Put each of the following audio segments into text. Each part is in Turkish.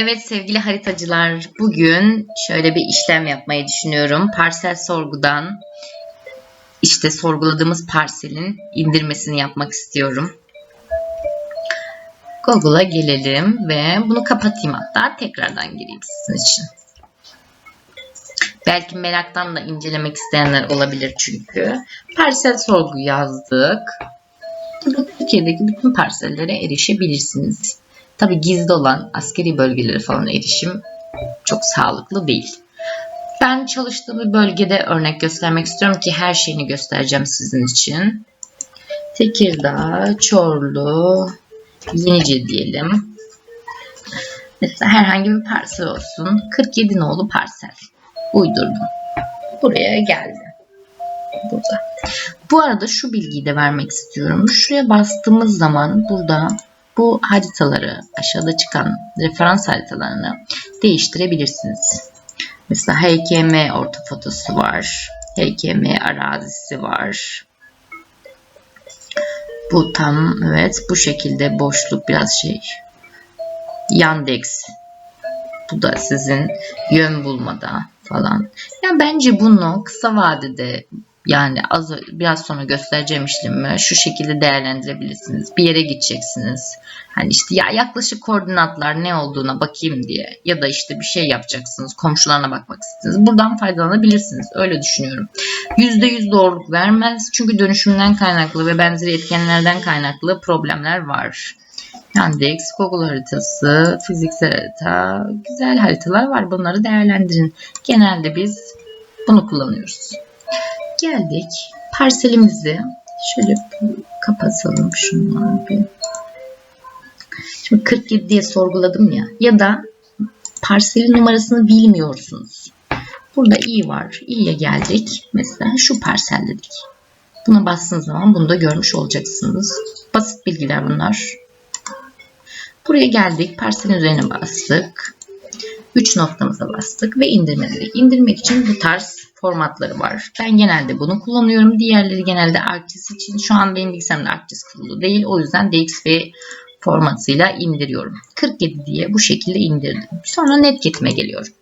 Evet sevgili haritacılar, bugün şöyle bir işlem yapmayı düşünüyorum. Parsel sorgudan işte sorguladığımız parselin indirmesini yapmak istiyorum. Google'a gelelim ve bunu kapatayım hatta tekrardan gireyim sizin için. Belki meraktan da incelemek isteyenler olabilir çünkü. Parsel sorgu yazdık. Burada Türkiye'deki bütün parsellere erişebilirsiniz. Tabi gizli olan askeri bölgelere falan erişim çok sağlıklı değil. Ben çalıştığım bir bölgede örnek göstermek istiyorum ki her şeyini göstereceğim sizin için. Tekirdağ, Çorlu, Yenice diyelim. Mesela herhangi bir parsel olsun. 47 nolu parsel. Uydurdum. Buraya geldi. Burada. Bu arada şu bilgiyi de vermek istiyorum. Şuraya bastığımız zaman burada bu haritaları aşağıda çıkan referans haritalarını değiştirebilirsiniz. Mesela HKM orta fotosu var. HKM arazisi var. Bu tam evet bu şekilde boşluk biraz şey. Yandex. Bu da sizin yön bulmada falan. Yani bence bunu kısa vadede yani az biraz sonra göstereceğim işlemi şu şekilde değerlendirebilirsiniz. Bir yere gideceksiniz. Hani işte ya yaklaşık koordinatlar ne olduğuna bakayım diye ya da işte bir şey yapacaksınız. Komşularına bakmak istediniz. Buradan faydalanabilirsiniz. Öyle düşünüyorum. %100 doğruluk vermez. Çünkü dönüşümden kaynaklı ve benzeri etkenlerden kaynaklı problemler var. Yandex, Google haritası, fiziksel harita, güzel haritalar var. Bunları değerlendirin. Genelde biz bunu kullanıyoruz. Geldik. Parselimizi şöyle kapatalım şunları bir. Şimdi 47 diye sorguladım ya. Ya da parselin numarasını bilmiyorsunuz. Burada i var. i'ye geldik. Mesela şu parsel dedik. Buna bastığınız zaman bunu da görmüş olacaksınız. Basit bilgiler bunlar. Buraya geldik. Parselin üzerine bastık. 3 noktamıza bastık ve indirme dedik. İndirmek için bu tarz formatları var. Ben genelde bunu kullanıyorum. Diğerleri genelde ArcGIS için. Şu an benim bilgisayarımda ArcGIS kurulu değil. O yüzden DXF formatıyla indiriyorum. 47 diye bu şekilde indirdim. Sonra NetGet'ime geliyorum.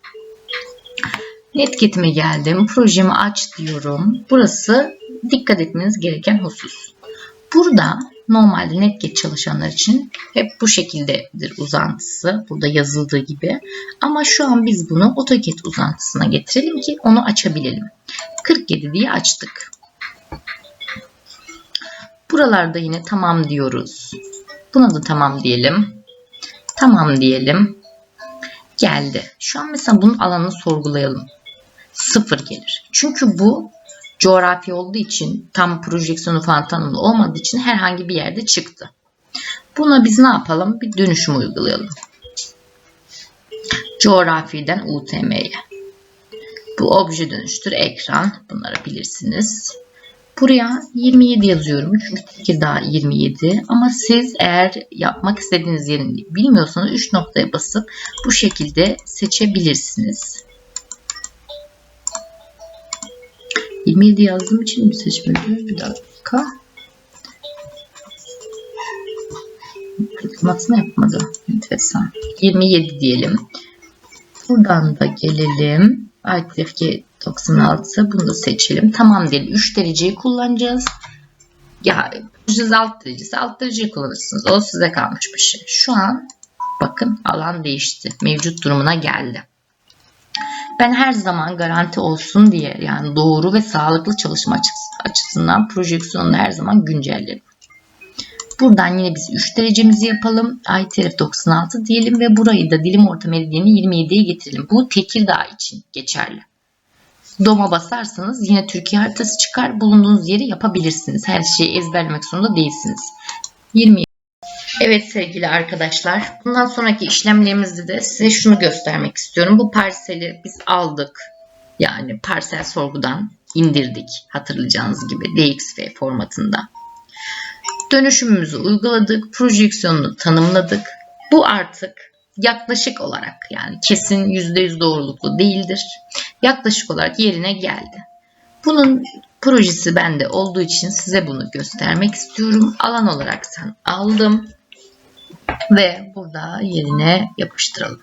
NetGet'ime geldim. Projemi aç diyorum. Burası dikkat etmeniz gereken husus. Burada normalde NetGet çalışanlar için hep bu şekildedir uzantısı. Burada yazıldığı gibi. Ama şu an biz bunu AutoCAD uzantısına getirelim ki onu açabilelim. 47 diye açtık. Buralarda yine tamam diyoruz. Buna da tamam diyelim. Tamam diyelim. Geldi. Şu an mesela bunun alanını sorgulayalım. Sıfır gelir. Çünkü bu coğrafi olduğu için tam projeksiyonu falan tanımlı olmadığı için herhangi bir yerde çıktı. Buna biz ne yapalım? Bir dönüşüm uygulayalım. Coğrafiden UTM'ye. Bu obje dönüştür ekran. Bunları bilirsiniz. Buraya 27 yazıyorum. Çünkü Tekirdağ 27. Ama siz eğer yapmak istediğiniz yerini bilmiyorsanız 3 noktaya basıp bu şekilde seçebilirsiniz. 27 yazdığım için mi seçmedi? Bir dakika. Tıklamasını yapmadı. Enteresan. 27 diyelim. Buradan da gelelim. Alt 96 bunu da seçelim. Tamam diyelim. 3 dereceyi kullanacağız. Ya siz alt derecesi alt dereceyi kullanırsınız. O size kalmış bir şey. Şu an bakın alan değişti. Mevcut durumuna geldi. Ben her zaman garanti olsun diye yani doğru ve sağlıklı çalışma açısından projeksiyonunu her zaman güncellerim. Buradan yine biz 3 derecemizi yapalım. ITF 96 diyelim ve burayı da dilim orta meridiyeni 27'ye getirelim. Bu Tekirdağ için geçerli. Doma basarsanız yine Türkiye haritası çıkar. Bulunduğunuz yeri yapabilirsiniz. Her şeyi ezberlemek zorunda değilsiniz. 20 Evet sevgili arkadaşlar. Bundan sonraki işlemlerimizde de size şunu göstermek istiyorum. Bu parseli biz aldık. Yani parsel sorgudan indirdik. Hatırlayacağınız gibi DXF formatında. Dönüşümümüzü uyguladık. Projeksiyonunu tanımladık. Bu artık yaklaşık olarak yani kesin %100 doğruluklu değildir. Yaklaşık olarak yerine geldi. Bunun projesi bende olduğu için size bunu göstermek istiyorum. Alan olarak sen aldım ve burada yerine yapıştıralım.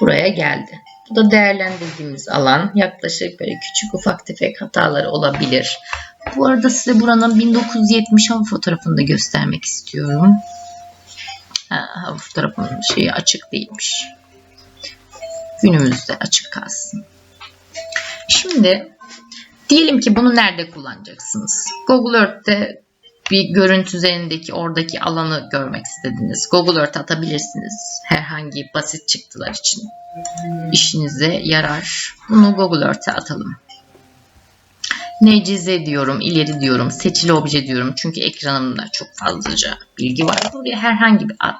buraya geldi. Bu da değerlendirdiğimiz alan. Yaklaşık böyle küçük ufak tefek hataları olabilir. Bu arada size buranın 1970 hava fotoğrafını da göstermek istiyorum. Ha, hava fotoğrafının şeyi açık değilmiş. Günümüzde açık kalsın. Şimdi diyelim ki bunu nerede kullanacaksınız? Google Earth'te bir görüntü üzerindeki oradaki alanı görmek istediniz. Google Earth atabilirsiniz. Herhangi basit çıktılar için. İşinize yarar. Bunu Google Earth'e atalım. Necize diyorum, ileri diyorum, seçili obje diyorum. Çünkü ekranımda çok fazlaca bilgi var. Buraya herhangi bir ad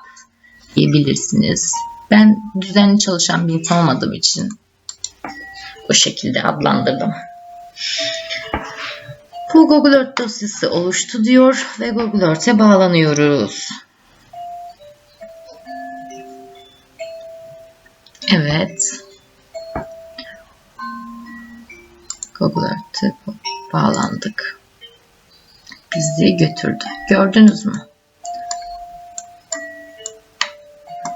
diyebilirsiniz. Ben düzenli çalışan bir insan olmadığım için bu şekilde adlandırdım. Bu Google Earth dosyası oluştu diyor ve Google Earth'e bağlanıyoruz. Evet. Google Earth'e bağlandık. Bizi götürdü. Gördünüz mü?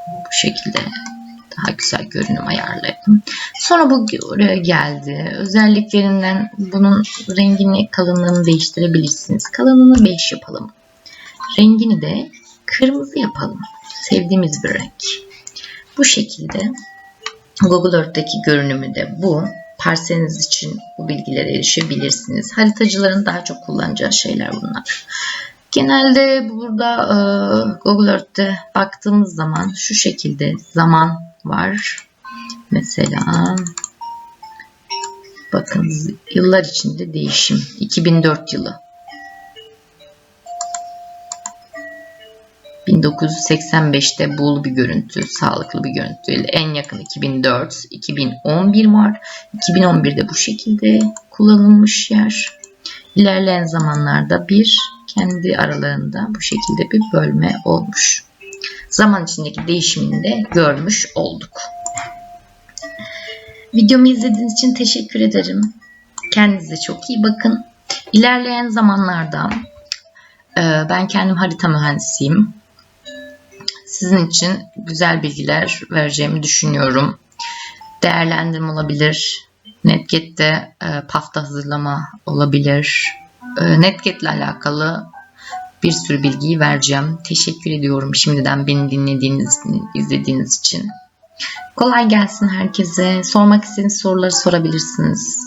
Bu şekilde daha güzel görünüm ayarladım. Sonra bu oraya geldi. Özelliklerinden bunun rengini, kalınlığını değiştirebilirsiniz. Kalınlığını 5 yapalım. Rengini de kırmızı yapalım. Sevdiğimiz bir renk. Bu şekilde Google Earth'taki görünümü de bu. Parseliniz için bu bilgilere erişebilirsiniz. Haritacıların daha çok kullanacağı şeyler bunlar. Genelde burada e, Google Earth'te baktığımız zaman şu şekilde zaman var. Mesela bakın yıllar içinde değişim. 2004 yılı. 1985'te bul bir görüntü, sağlıklı bir görüntü. En yakın 2004, 2011 var. 2011'de bu şekilde kullanılmış yer. İlerleyen zamanlarda bir kendi aralarında bu şekilde bir bölme olmuş. Zaman içindeki değişimini de görmüş olduk. Videomu izlediğiniz için teşekkür ederim. Kendinize çok iyi bakın. İlerleyen zamanlarda e, ben kendim harita mühendisiyim. Sizin için güzel bilgiler vereceğimi düşünüyorum. Değerlendirme olabilir. Netget'te e, pafta hazırlama olabilir. E, Netget ile alakalı bir sürü bilgiyi vereceğim. Teşekkür ediyorum şimdiden beni dinlediğiniz, izlediğiniz için. Kolay gelsin herkese. Sormak istediğiniz soruları sorabilirsiniz.